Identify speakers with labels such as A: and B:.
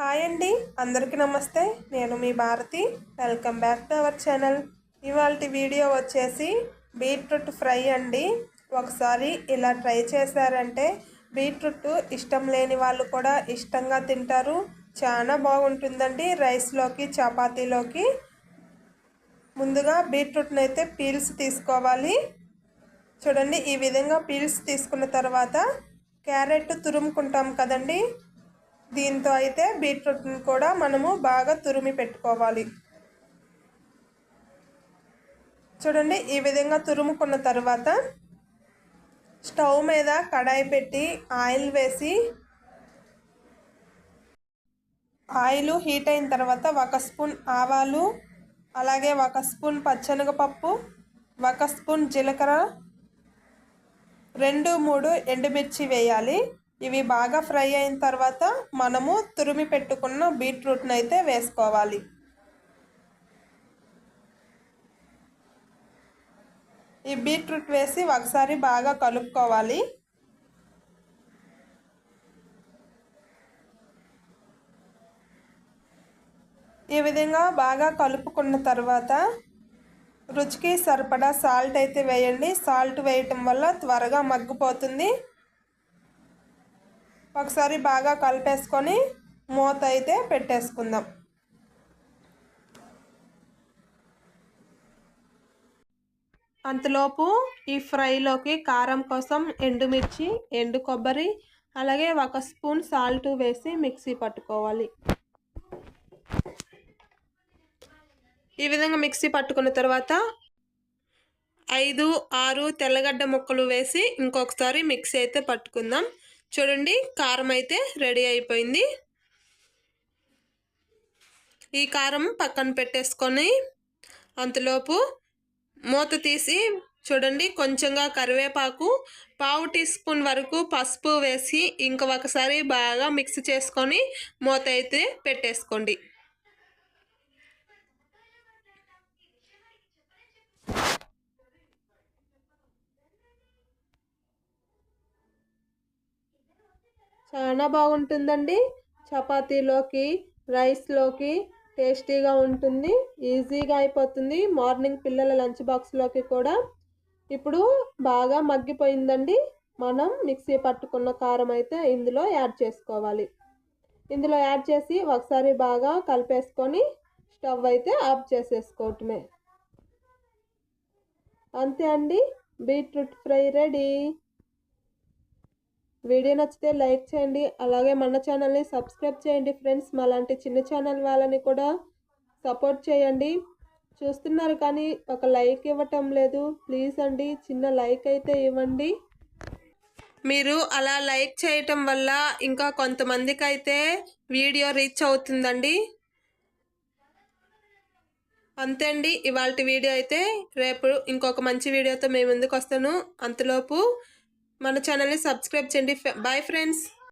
A: Hi అండి. అందరికీ నమస్తే. నేను మీ Bharathi. Welcome back to our channel ఇవాళ వీడియో వచ్చేసి బీట్రూట్ ఫ్రై అండి. ఒకసారి ఇలా ట్రై చేశారంటే బీట్రూట్ ఇష్టం లేని వాళ్ళు కూడా ఇష్టంగా తింటారు. చాలా బాగుంటుందండి రైస్లోకి చపాతీలోకి. ముందుగా బీట్రూట్ని అయితే పీల్స్ తీసుకోవాలి. చూడండి ఈ విధంగా పీల్స్ తీసుకున్న తర్వాత క్యారెట్ తురుముకుంటాం కదండి. దీంతో అయితే బీట్రూట్ని కూడా మనము బాగా తురిమి పెట్టుకోవాలి. చూడండి ఈ విధంగా తురుముకున్న తర్వాత స్టవ్ మీద కడాయి పెట్టి ఆయిల్ వేసి ఆయిల్ హీట్ అయిన తర్వాత ఒక స్పూన్ ఆవాలు అలాగే ఒక స్పూన్ పచ్చనగపప్పు ఒక స్పూన్ జీలకర్ర రెండు మూడు ఎండుమిర్చి వేయాలి. ఇవి బాగా ఫ్రై అయిన తర్వాత మనము తురిమి పెట్టుకున్న బీట్రూట్ని అయితే వేసుకోవాలి. ఈ బీట్రూట్ వేసి ఒకసారి బాగా కలుపుకోవాలి. ఈ విధంగా బాగా కలుపుకున్న తర్వాత రుచికి సరిపడా సాల్ట్ అయితే వేయండి. సాల్ట్ వేయటం వల్ల త్వరగా మగ్గిపోతుంది. ఒకసారి బాగా కలిపేసుకొని మూత అయితే పెట్టేసుకుందాం. అంతలోపు ఈ ఫ్రైలోకి కారం కోసం ఎండుమిర్చి ఎండు కొబ్బరి అలాగే ఒక స్పూన్ సాల్ట్ వేసి మిక్సీ పట్టుకోవాలి. ఈ విధంగా మిక్సీ పట్టుకున్న తర్వాత ఐదు ఆరు తెల్లగడ్డ ముక్కలు వేసి ఇంకొకసారి మిక్సీ అయితే పట్టుకుందాం. చూడండి కారం అయితే రెడీ అయిపోయింది. ఈ కారం పక్కన పెట్టేసుకొని అంతలోపు మూత తీసి చూడండి కొంచెంగా కరివేపాకు పావు టీ స్పూన్ వరకు పసుపు వేసి ఇంక ఒకసారి బాగా మిక్స్ చేసుకొని మూత అయితే పెట్టేసుకోండి. చాలా బాగుంటుందండి. చపాతీలోకి రైస్లోకి టేస్టీగా ఉంటుంది ఈజీగా అయిపోతుంది. మార్నింగ్ పిల్లల లంచ్ బాక్స్లోకి కూడా. ఇప్పుడు బాగా మగ్గిపోయిందండి. మనం మిక్సీ పట్టుకున్న కారం అయితే ఇందులో యాడ్ చేసుకోవాలి. ఇందులో యాడ్ చేసి ఒకసారి బాగా కలిపేసుకొని స్టవ్ అయితే ఆఫ్ చేసేసుకోవటమే. అంతే అండి. Beetroot fry ready. వీడియో నచ్చితే లైక్ చేయండి. అలాగే మన ఛానల్ని సబ్స్క్రైబ్ చేయండి ఫ్రెండ్స్. మాలాంటి చిన్న ఛానల్ వాళ్ళని కూడా సపోర్ట్ చేయండి. చూస్తున్నారు కానీ ఒక లైక్ ఇవ్వటం లేదు. ప్లీజ్ అండి చిన్న లైక్ అయితే ఇవ్వండి. మీరు అలా లైక్ చేయటం వల్ల ఇంకా కొంతమందికి అయితే వీడియో రీచ్ అవుతుందండి. అంతే అండి. ఇవాళ వీడియో అయితే రేపు ఇంకొక మంచి వీడియోతో మేము ముందుకు వస్తాను. అంతలోపు మన ఛానల్ని సబ్స్క్రైబ్ చేయండి. Bye friends